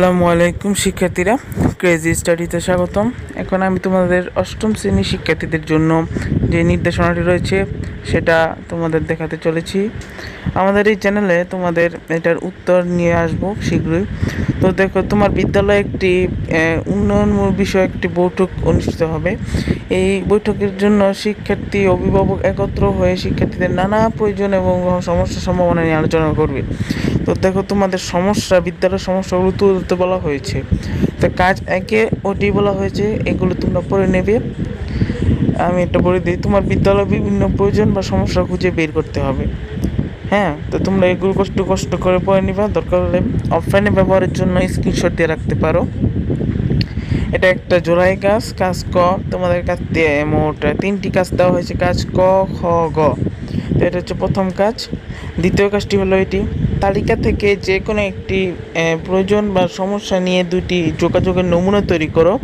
আসসালামু আলাইকুম, শিক্ষার্থীরা। ক্রেজি স্টাডিতে স্বাগতম। এখন আমি তোমাদের অষ্টম শ্রেণির শিক্ষার্থীদের জন্য যে নির্দেশনাটি রয়েছে, সেটা তোমাদের দেখাতে চলেছি। আমাদের এই চ্যানেলে তোমাদের এটার উত্তর নিয়ে আসব শীঘ্রই। তো দেখো, তোমার বিদ্যালয়ে একটি উন্নয়নমূলক বিষয়ে একটি বৈঠক অনুষ্ঠিত হবে। এই বৈঠকের জন্য শিক্ষার্থী, অভিভাবক একত্র হয়ে শিক্ষার্থীদের নানা প্রয়োজন এবং সমস্যা সম্ভাবনা নিয়ে আলোচনা করবে। তো দেখো, তোমাদের সমস্যা, বিদ্যালয়ের সমস্যাগুলো তুলে ধরতে বলা হয়েছে। তো কাজ একে ওটি বলা হয়েছে, এগুলো তোমরা পড়ে নেবে। আমি এটা বলে দিই, তোমার বিদ্যালয়ে বিভিন্ন প্রয়োজন বা সমস্যা খুঁজে বের করতে হবে। হ্যাঁ তো তোমরা এগুলো কষ্ট কষ্ট করে পড়ে নিবা। দরকার হলে অফলাইনে ব্যবহারের জন্য স্ক্রিনশট দিয়ে রাখতে পারো। এটা একটা জোড়াই কাজ কাজ ক। তোমাদের কাছ মোট তিনটি কাজ দেওয়া হয়েছে, কাজ ক, খ, গ। তো এটা হচ্ছে প্রথম কাজ। দ্বিতীয় কাজটি হলো এটি। তালিকা থেকে যে কোনো একটি প্রয়োজন বা সমস্যা নিয়ে দুটি যোগাযোগের নমুনা তৈরি করো।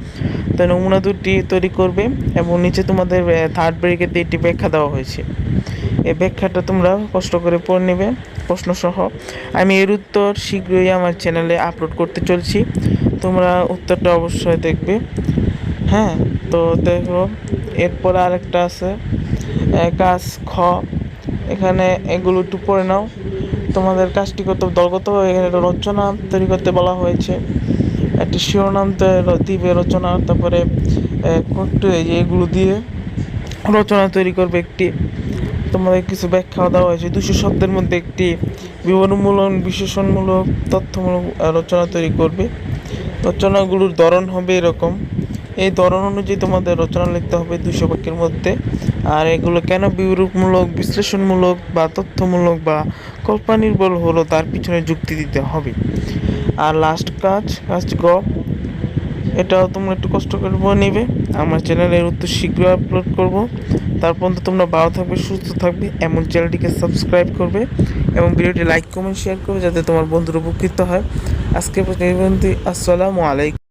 তো নমুনা দুটি তৈরি করবে এবং নিচে তোমাদের থার্ড ব্রেকেতে এটি ব্যাখ্যা দেওয়া হয়েছে। এই ব্যাখ্যাটা তোমরা কষ্ট করে পড়ে নেবে, প্রশ্নসহ। আমি এর উত্তর শীঘ্রই আমার চ্যানেলে আপলোড করতে চলছি। তোমরা উত্তরটা অবশ্যই দেখবে। হ্যাঁ তো দেখো, এরপর আরেকটা আছে। কাজ খ। এখানে এগুলো একটু পড়ে নাও। তোমাদের কাজটি করতে দলগত, এখানে একটা রচনা তৈরি করতে বলা হয়েছে। একটি শিরোনাম তৈ- দিবে রচনা, তারপরে এগুলো দিয়ে রচনা তৈরি করবে একটি। তোমাদের কিছু ব্যাখ্যা দেওয়া হয়েছে। দুশো শব্দের মধ্যে একটি বিবরণমূলক, বিশেষণমূলক, তথ্যমূলক রচনা তৈরি করবে। রচনাগুলোর ধরন হবে এরকম। এই ধরন অনুযায়ী তোমাদের রচনা লিখতে হবে দুশো বাক্যের মধ্যে। আর এগুলো কেন বিরূপমূলক, বিশ্লেষণমূলক বা তথ্যমূলক বা কল্পনির্ভর হলো তার পিছনে যুক্তি দিতে হবে। আর লাস্ট কাজ কাজ গ এটাও তোমরা একটু কষ্ট করে বলে নেবে। আমার চ্যানেলের উত্তর শীঘ্রই আপলোড করব। তারপর পর্যন্ত তোমরা ভালো থাকবে, সুস্থ থাকবে, এমন চ্যানেলটিকে সাবস্ক্রাইব করবে এবং ভিডিওটি লাইক কমেন্ট শেয়ার করবে যাতে তোমার বন্ধুর উপকৃত হয়। আজকে আসসালামু আলাইকুম।